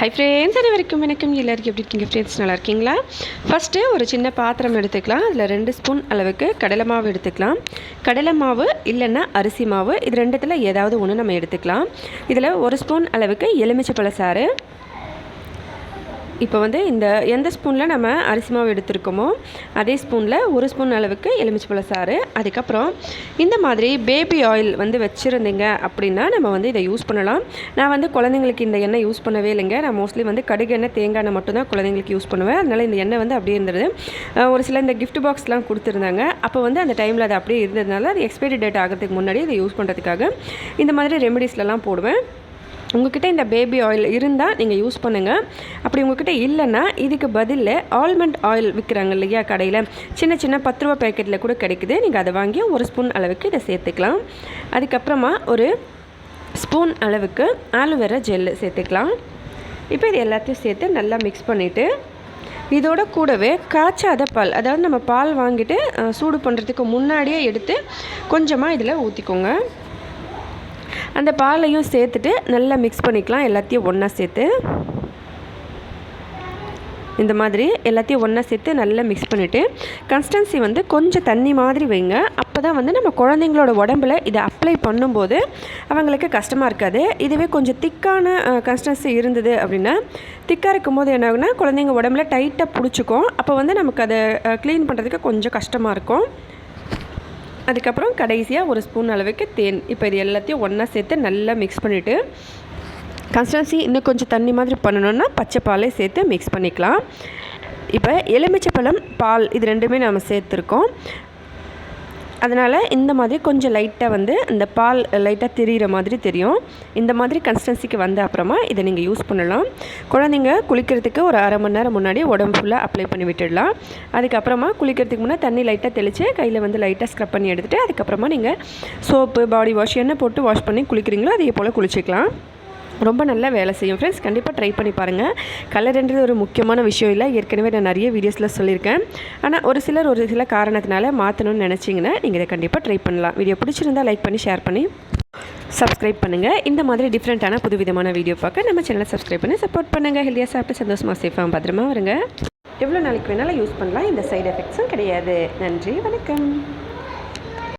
Hi friends அது வரைக்கும் வணக்கம். எல்லாருக்கும் எப்படி இருக்கீங்க? ஃப்ரெண்ட்ஸ் நல்லா இருக்கீங்களா? ஃபஸ்ட்டு ஒரு சின்ன பாத்திரம் எடுத்துக்கலாம். அதில் ரெண்டு ஸ்பூன் அளவுக்கு கடலை மாவு எடுத்துக்கலாம். கடலை மாவு இல்லைன்னா அரிசி மாவு. இது ரெண்டுத்தில் ஏதாவது ஒன்று நம்ம எடுத்துக்கலாம். இதில் ஒரு ஸ்பூன் அளவுக்கு எலுமிச்சை பழசாறு இப்போ வந்து இந்த எந்த ஸ்பூனில் நம்ம அரிசி மாவு எடுத்திருக்கோமோ அதே ஸ்பூனில் ஒரு ஸ்பூன் அளவுக்கு எலுமிச்சப்பழ சாறு. அதுக்கப்புறம் இந்த மாதிரி பேபி ஆயில் வந்து வச்சுருந்தீங்க அப்படின்னா நம்ம வந்து இதை யூஸ் பண்ணலாம். நான் வந்து குழந்தைங்களுக்கு இந்த எண்ணெய் யூஸ் பண்ணவே இல்லைங்க. நான் மோஸ்ட்லி வந்து கடுகு எண்ணெய் தேங்காய் எண்ணெய் மட்டும்தான் குழந்தைங்களுக்கு யூஸ் பண்ணுவேன். அதனால் இந்த எண்ணெய் வந்து அப்படியே இருந்தது. ஒரு சில இந்த கிஃப்ட் பாக்ஸ்லாம் கொடுத்துருந்தாங்க. அப்போ வந்து அந்த டைமில் அது அப்படியே இருந்ததுனால அது எக்ஸ்பைரி டேட் ஆகிறதுக்கு முன்னாடி இதை யூஸ் பண்ணுறதுக்காக இந்த மாதிரி ரெமெடிஸ்லலாம் போடுவேன். உங்ககிட்ட இந்த பேபி ஆயில் இருந்தால் நீங்கள் யூஸ் பண்ணுங்கள் அப்படி உங்ககிட்ட இல்லைன்னா இதுக்கு பதில் ஆல்மண்ட் ஆயில் விற்கிறாங்க இல்லையா கடையில்? சின்ன சின்ன பத்து ரூபா பேக்கெட்டில் கூட கிடைக்குது. நீங்கள் அதை வாங்கி ஒரு ஸ்பூன் அளவுக்கு இதை சேர்த்துக்கலாம். அதுக்கப்புறமா ஒரு ஸ்பூன் அளவுக்கு ஆலோவேரா ஜெல்லு சேர்த்துக்கலாம். இப்போ இது எல்லாத்தையும் சேர்த்து நல்லா மிக்ஸ் பண்ணிவிட்டு இதோட கூடவே காய்ச்சாத பால் அதாவது நம்ம பால் வாங்கிட்டு சூடு பண்ணுறதுக்கு முன்னாடியே எடுத்து கொஞ்சமாக இதில் ஊற்றிக்கோங்க அந்த பாலையும் சேர்த்துட்டு நல்லா மிக்ஸ் பண்ணிக்கலாம். எல்லாத்தையும் ஒன்றா சேர்த்து. இந்த மாதிரி எல்லாத்தையும் ஒன்றா சேர்த்து நல்லா மிக்ஸ் பண்ணிவிட்டு கன்சிஸ்டன்சி வந்து கொஞ்சம் தண்ணி மாதிரி வைங்க. அப்போ தான் வந்து நம்ம குழந்தைங்களோட உடம்புல இதை அப்ளை பண்ணும்போது அவங்களுக்கு கஷ்டமாக இருக்காது. இதுவே கொஞ்சம் திக்கான கன்சிஸ்டன்சி இருந்தது அப்படின்னா திக்காக இருக்கும்போது என்ன ஆகுனா குழந்தைங்க உடம்புல டைட்டாக பிடிச்சிக்கும். அப்போ வந்து நமக்கு அதை க்ளீன் பண்ணுறதுக்கு கொஞ்சம் கஷ்டமாக இருக்கும். அதுக்கப்புறம் கடைசியாக ஒரு ஸ்பூன் அளவுக்கு தேன். இப்போ இது எல்லாத்தையும் ஒன்றா சேர்த்து நல்லா மிக்ஸ் பண்ணிவிட்டு கன்சிஸ்டன்சி இன்னும் கொஞ்சம் தண்ணி மாதிரி பண்ணணுன்னா பச்சை பாலே சேர்த்து மிக்ஸ் பண்ணிக்கலாம். இப்போ எலுமிச்சை பழம் பால் இது ரெண்டுமே நம்ம சேர்த்துருக்கோம். அதனால் இந்த மாதிரி கொஞ்சம் லைட்டாக வந்து இந்த பால் லைட்டாக தெரிகிற மாதிரி தெரியும். இந்த மாதிரி கன்சிஸ்டன்சிக்கு வந்த அப்புறமா இதை நீங்கள் யூஸ் பண்ணலாம். குழந்தைங்க குளிக்கிறதுக்கு ஒரு அரை மணி நேரம் முன்னாடி உடம்பு ஃபுல்லாக அப்ளை பண்ணி விட்டுடலாம். அதுக்கப்புறமா குளிக்கிறதுக்கு முன்னாடி தண்ணி லைட்டாக தெளித்து கையில் வந்து லைட்டாக ஸ்க்ரப் பண்ணி எடுத்துகிட்டு அதுக்கப்புறமா நீங்கள் சோப்பு பாடி வாஷ் என்ன போட்டு வாஷ் பண்ணி குளிக்கிறீங்களோ அதே போல் குளிச்சிக்கலாம். ரொம்ப நல்லா வேலை செய்யும். ஃப்ரெண்ட்ஸ் கண்டிப்பாக ட்ரை பண்ணி பாருங்கள் கலர்ன்றது ஒரு முக்கியமான விஷயம் இல்லை. ஏற்கனவே நான் நிறைய வீடியோஸில் சொல்லியிருக்கேன். ஆனால் ஒரு சிலர் ஒரு சில காரணத்தினால மாற்றணும்னு நினச்சிங்கன்னா நீங்கள் இதை கண்டிப்பாக ட்ரை பண்ணலாம். வீடியோ பிடிச்சிருந்தா லைக் பண்ணி ஷேர் பண்ணி சப்ஸ்கிரைப் பண்ணுங்கள் இந்த மாதிரி டிஃப்ரெண்ட்டான புது விதமான வீடியோ பார்க்க நம்ம சேனலை சப்ஸ்கிரைப் பண்ணி சப்போர்ட் பண்ணுங்கள் ஹெல்தியாக சாப்பிட்டு சந்தோஷமாக சேஃபாக பத்திரமா வருங்க எவ்வளோ நாளைக்கு வேணாலும் யூஸ் பண்ணலாம். இந்த சைடு எஃபெக்ட்ஸும் கிடையாது. நன்றி வணக்கம்.